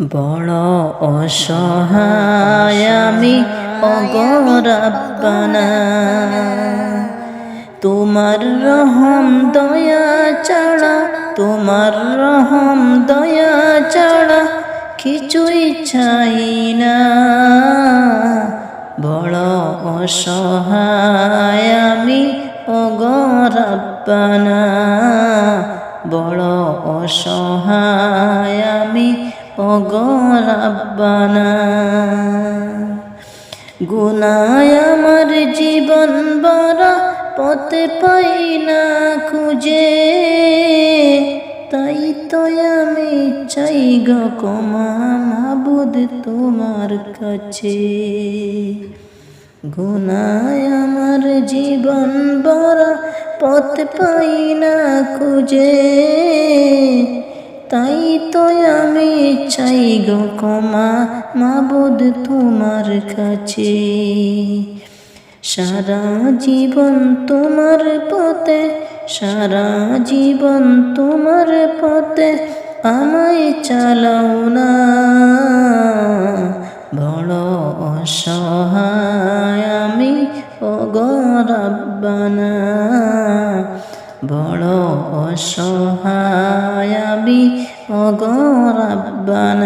বড় অসহায় আমি অগরাব্বানা তোমার রহম দয়া ছাড়া, তোমার রহম দয়া ছাড়া কিছুই চাই না। বড় অসহায় আমি অগরাব্বানা বড় অসহায় আমি অগরাব্বানা গুনায় আমার জীবন বড় পথে পাই না খুঁজে। তাই তো আমি চাই গো কমা তোমার কাছে। গুনায় আমার জীবন বড় পথ পাই না খুঁজে। তাই তো আমি চাই গো ক্ষমা, মাবুদ তোমার কাছে। সারা জীবন তোমার পথে, সারা জীবন তোমার পথে আমায় চালাও না। বড় অসহায় আমি অগরাব্বানা বড় অসহায় আমি অগরাব্বানা